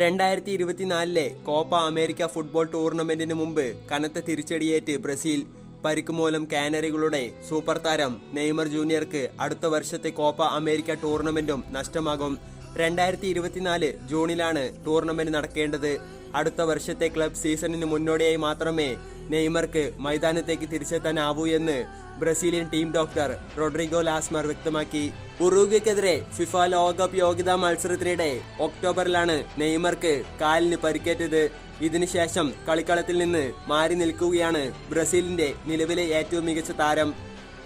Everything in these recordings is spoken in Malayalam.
രണ്ടായിരത്തി ഇരുപത്തിനാലിലെ കോപ്പ അമേരിക്ക ഫുട്ബോൾ ടൂർണമെന്റിന് മുമ്പ് കനത്ത തിരിച്ചടിയേറ്റ് ബ്രസീൽ. പരിക്ക് മൂലം കാനറികളുടെ സൂപ്പർ താരം നെയ്മർ ജൂനിയർക്ക് അടുത്ത വർഷത്തെ കോപ്പ അമേരിക്ക ടൂർണമെന്റും നഷ്ടമാകും. രണ്ടായിരത്തി ഇരുപത്തിനാല് ജൂണിലാണ് ടൂർണമെന്റ് നടക്കേണ്ടത്. അടുത്ത വർഷത്തെ ക്ലബ് സീസണിന് മുന്നോടിയായി മാത്രമേ നെയ്മർക്ക് മൈതാനത്തേക്ക് തിരിച്ചെത്താനാവൂ എന്ന് Brazilian team doctor Rodrigo Lasmar വ്യക്തമാക്കി. ഉറുഗ്വയ്ക്കെതിരെ ഫിഫ ലോകകപ്പ് യോഗ്യതാ മത്സരത്തിനിടെ ഒക്ടോബറിലാണ് നെയ്മർക്ക് കാലിന് പരിക്കേറ്റത്. ഇതിനുശേഷം കളിക്കളത്തിൽ നിന്ന് മാറി നിൽക്കുകയാണ് ബ്രസീലിന്റെ നിലവിലെ ഏറ്റവും മികച്ച താരം.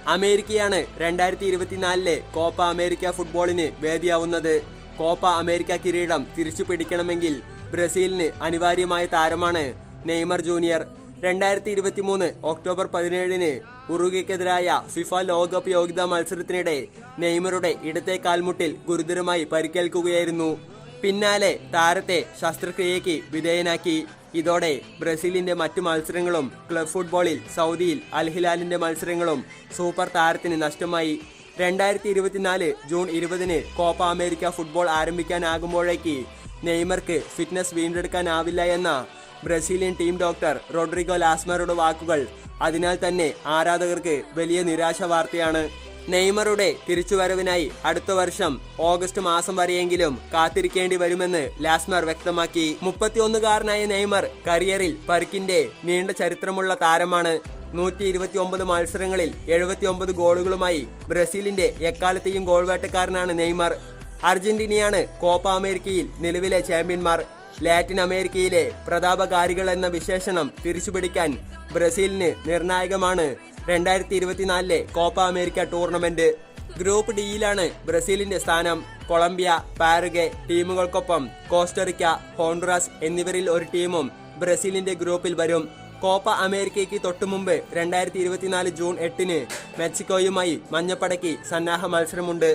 അമേരിക്കയാണ് രണ്ടായിരത്തി ഇരുപത്തിനാലിലെ കോപ്പ അമേരിക്ക ഫുട്ബോളിന് വേദിയാവുന്നത്. കോപ്പ അമേരിക്ക കിരീടം തിരിച്ചു പിടിക്കണമെങ്കിൽ ബ്രസീലിന് അനിവാര്യമായ താരമാണ് നെയ്മർ ജൂനിയർ. രണ്ടായിരത്തി ഇരുപത്തി മൂന്ന് ഒക്ടോബർ പതിനേഴിന് ഉറുഗയ്ക്കെതിരായ ഫിഫ ലോകകപ്പ് യോഗ്യതാ മത്സരത്തിനിടെ നെയ്മറുടെ ഇടത്തെ കാൽമുട്ടിൽ ഗുരുതരമായി പരിക്കേൽക്കുകയായിരുന്നു. പിന്നാലെ താരത്തെ ശസ്ത്രക്രിയയ്ക്ക് വിധേയനാക്കി. ഇതോടെ ബ്രസീലിന്റെ മറ്റു മത്സരങ്ങളും ക്ലബ് ഫുട്ബോളിൽ സൗദിയിൽ അൽഹിലാലിന്റെ മത്സരങ്ങളും സൂപ്പർ താരത്തിന് നഷ്ടമായി. രണ്ടായിരത്തി ഇരുപത്തിനാല് ജൂൺ ഇരുപതിന് കോപ്പ അമേരിക്ക ഫുട്ബോൾ ആരംഭിക്കാനാകുമ്പോഴേക്ക് നെയ്മർക്ക് ഫിറ്റ്നസ് വീണ്ടെടുക്കാനാവില്ല എന്ന ബ്രസീലിയൻ ടീം ഡോക്ടർ റോഡ്രിഗോ ലാസ്മറുടെ വാക്കുകൾ. അതിനാൽ തന്നെ ആരാധകർക്ക് വലിയ നിരാശ വാർത്തയാണ്. നെയ്മറുടെ തിരിച്ചുവരവിനായി അടുത്ത വർഷം ഓഗസ്റ്റ് മാസം വരെയെങ്കിലും കാത്തിരിക്കേണ്ടി വരുമെന്ന് ലാസ്മർ വ്യക്തമാക്കി. മുപ്പത്തിയൊന്നുകാരനായ നെയ്മർ കരിയറിൽ പരുക്കിന്റെ നീണ്ട ചരിത്രമുള്ള താരമാണ്. നൂറ്റി ഇരുപത്തി ഒമ്പത് മത്സരങ്ങളിൽ എഴുപത്തി ഒമ്പത് ഗോളുകളുമായി ബ്രസീലിന്റെ എക്കാലത്തെയും ഗോൾ വേട്ടക്കാരനാണ് നെയ്മർ. അർജന്റീനയാണ് കോപ്പ അമേരിക്കയിൽ നിലവിലെ ചാമ്പ്യന്മാർ. ലാറ്റിൻ അമേരിക്കയിലെ പ്രതാപകാരികൾ എന്ന വിശേഷണം തിരിച്ചുപിടിക്കാൻ ബ്രസീലിന് നിർണായകമാണ് രണ്ടായിരത്തി ഇരുപത്തിനാലിലെ കോപ്പ അമേരിക്ക ടൂർണമെന്റ്. ഗ്രൂപ്പ് ഡിയിലാണ് ബ്രസീലിന്റെ സ്ഥാനം. കൊളംബിയ പാരഗെ ടീമുകൾക്കൊപ്പം കോസ്റ്ററിക്ക ഹോണ്ടുറാസ് എന്നിവരിൽ ഒരു ടീമും ബ്രസീലിന്റെ ഗ്രൂപ്പിൽ വരും. കോപ്പ അമേരിക്കയ്ക്ക് തൊട്ടുമുമ്പ് രണ്ടായിരത്തി ഇരുപത്തിനാല് ജൂൺ എട്ടിന് മെക്സിക്കോയുമായി മഞ്ഞപ്പടയ്ക്ക് സന്നാഹ മത്സരമുണ്ട്.